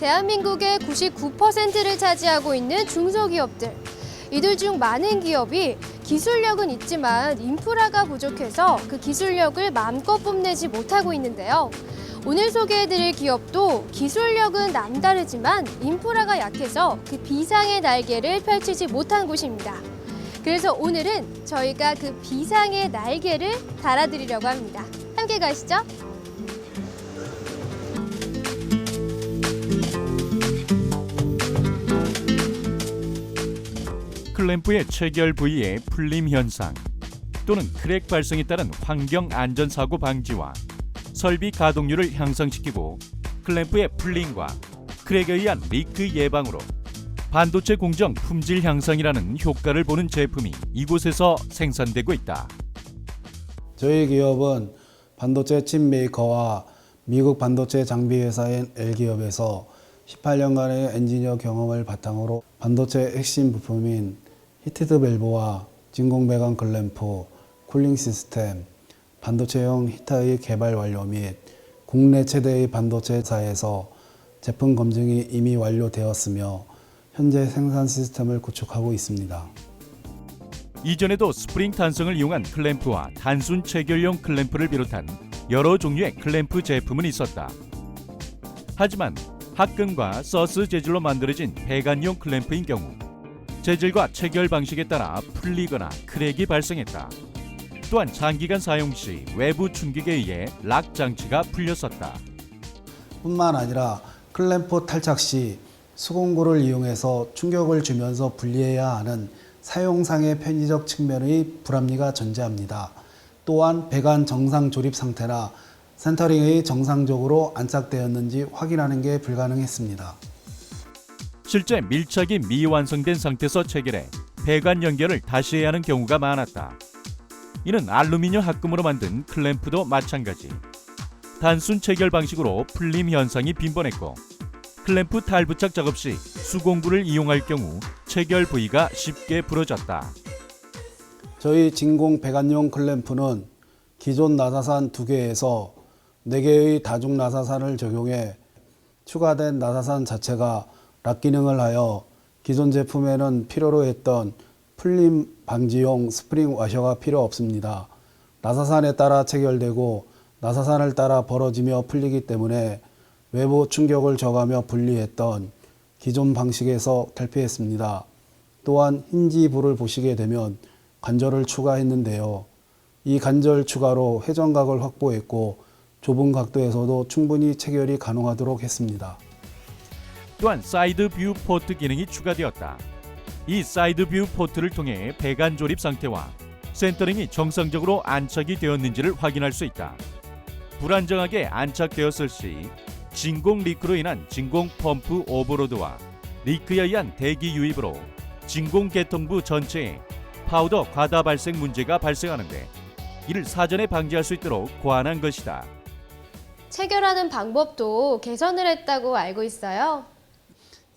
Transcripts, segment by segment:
대한민국의 99%를 차지하고 있는 중소기업들. 이들 중 많은 기업이 기술력은 있지만 인프라가 부족해서 그 기술력을 마음껏 뽐내지 못하고 있는데요. 오늘 소개해드릴 기업도 기술력은 남다르지만 인프라가 약해서 그 비상의 날개를 펼치지 못한 곳입니다. 그래서 오늘은 저희가 그 비상의 날개를 달아드리려고 합니다. 함께 가시죠. 클램프의 체결 부위의 풀림 현상 또는 크랙 발생에 따른 환경 안전 사고 방지와 설비 가동률을 향상시키고 클램프의 풀림과 크랙에 의한 리크 예방으로 반도체 공정 품질 향상이라는 효과를 보는 제품이 이곳에서 생산되고 있다. 저희 기업은 반도체 칩 메이커와 미국 반도체 장비 회사인 L기업에서 18년간의 엔지니어 경험을 바탕으로 반도체 핵심 부품인 히티드 밸브와 진공 배관 글램프, 쿨링 시스템, 반도체용 히터의 개발 완료 및 국내 최대의 반도체사에서 제품 검증이 이미 완료되었으며 현재 생산 시스템을 구축하고 있습니다. 이전에도 스프링 탄성을 이용한 클램프와 단순 체결용 클램프를 비롯한 여러 종류의 클램프 제품은 있었다. 하지만 합금과 서스 재질로 만들어진 배관용 클램프인 경우 재질과 체결 방식에 따라 풀리거나 크랙이 발생했다. 또한 장기간 사용 시 외부 충격에 의해 락 장치가 풀렸었다. 뿐만 아니라 클램프 탈착 시 수공구를 이용해서 충격을 주면서 분리해야 하는 사용상의 편의적 측면의 불합리가 존재합니다. 또한 배관 정상 조립 상태나 센터링이 정상적으로 안착되었는지 확인하는 게 불가능했습니다. 실제 밀착이 미완성된 상태에서 체결해 배관 연결을 다시 해야 하는 경우가 많았다. 이는 알루미늄 합금으로 만든 클램프도 마찬가지. 단순 체결 방식으로 풀림 현상이 빈번했고 클램프 탈부착 작업 시 수공구를 이용할 경우 체결 부위가 쉽게 부러졌다. 저희 진공 배관용 클램프는 기존 나사산 두 개에서 네 개의 다중 나사산을 적용해 추가된 나사산 자체가 락 기능을 하여 기존 제품에는 필요로 했던 풀림 방지용 스프링 와셔가 필요 없습니다. 나사산에 따라 체결되고 나사산을 따라 벌어지며 풀리기 때문에 외부 충격을 저가며 분리했던 기존 방식에서 탈피했습니다. 또한 힌지부를 보시게 되면 관절을 추가했는데요. 이 관절 추가로 회전각을 확보했고 좁은 각도에서도 충분히 체결이 가능하도록 했습니다. 또한 사이드 뷰 포트 기능이 추가되었다. 이 사이드 뷰 포트를 통해 배관 조립 상태와 센터링이 정상적으로 안착이 되었는지를 확인할 수 있다. 불안정하게 안착되었을 시 진공 리크로 인한 진공 펌프 오버로드와 리크에 의한 대기 유입으로 진공 개통부 전체에 파우더 과다 발생 문제가 발생하는데 이를 사전에 방지할 수 있도록 고안한 것이다. 체결하는 방법도 개선을 했다고 알고 있어요.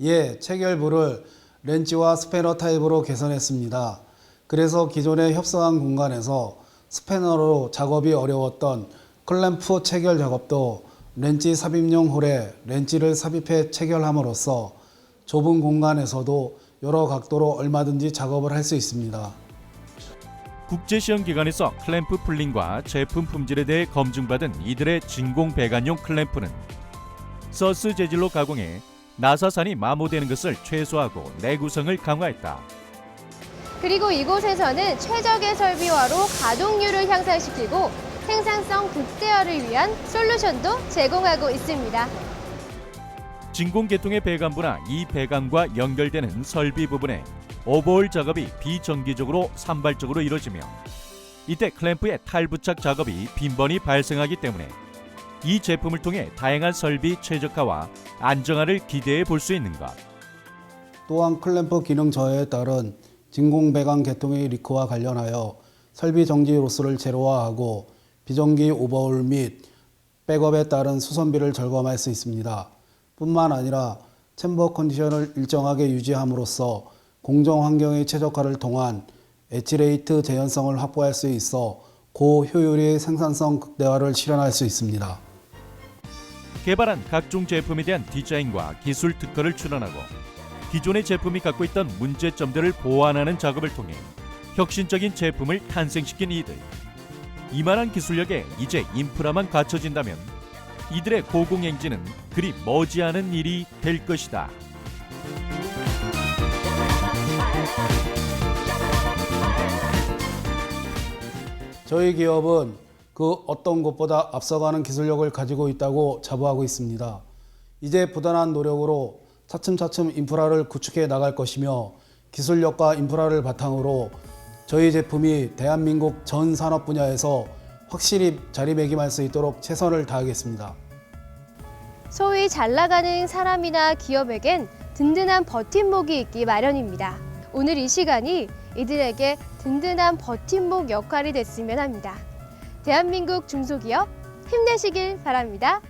예, 체결부를 렌치와 스패너 타입으로 개선했습니다. 그래서 기존의 협성한 공간에서 스패너로 작업이 어려웠던 클램프 체결 작업도 렌치 삽입용 홀에 렌치를 삽입해 체결함으로써 좁은 공간에서도 여러 각도로 얼마든지 작업을 할 수 있습니다. 국제시험 기관에서 클램프 풀링과 제품 품질에 대해 검증받은 이들의 진공 배관용 클램프는 서스 재질로 가공해 나사산이 마모되는 것을 최소화하고 내구성을 강화했다. 그리고 이곳에서는 최적의 설비화로 가동률을 향상시키고 생산성 극대화를 위한 솔루션도 제공하고 있습니다. 진공 계통의 배관부나 이 배관과 연결되는 설비 부분에 오버홀 작업이 비정기적으로 산발적으로 이루어지며 이때 클램프의 탈부착 작업이 빈번히 발생하기 때문에 이 제품을 통해 다양한 설비 최적화와 안정화를 기대해 볼 수 있는 것. 또한 클램프 기능 저하에 따른 진공 배관 계통의 리크와 관련하여 설비 정지 로스를 제로화하고 비정기 오버홀 및 백업에 따른 수선비를 절감할 수 있습니다. 뿐만 아니라 챔버 컨디션을 일정하게 유지함으로써 공정 환경의 최적화를 통한 에치레이트 재현성을 확보할 수 있어 고효율의 생산성 극대화를 실현할 수 있습니다. 개발한 각종 제품에 대한 디자인과 기술 특허를 출원하고 기존의 제품이 갖고 있던 문제점들을 보완하는 작업을 통해 혁신적인 제품을 탄생시킨 이들. 이만한 기술력에 이제 인프라만 갖춰진다면 이들의 고공행진은 그리 머지않은 일이 될 것이다. 저희 기업은 그 어떤 것보다 앞서가는 기술력을 가지고 있다고 자부하고 있습니다. 이제 부단한 노력으로 차츰차츰 인프라를 구축해 나갈 것이며 기술력과 인프라를 바탕으로 저희 제품이 대한민국 전 산업 분야에서 확실히 자리매김할 수 있도록 최선을 다하겠습니다. 소위 잘 나가는 사람이나 기업에겐 든든한 버팀목이 있기 마련입니다. 오늘 이 시간이 이들에게 든든한 버팀목 역할이 됐으면 합니다. 대한민국 중소기업 힘내시길 바랍니다.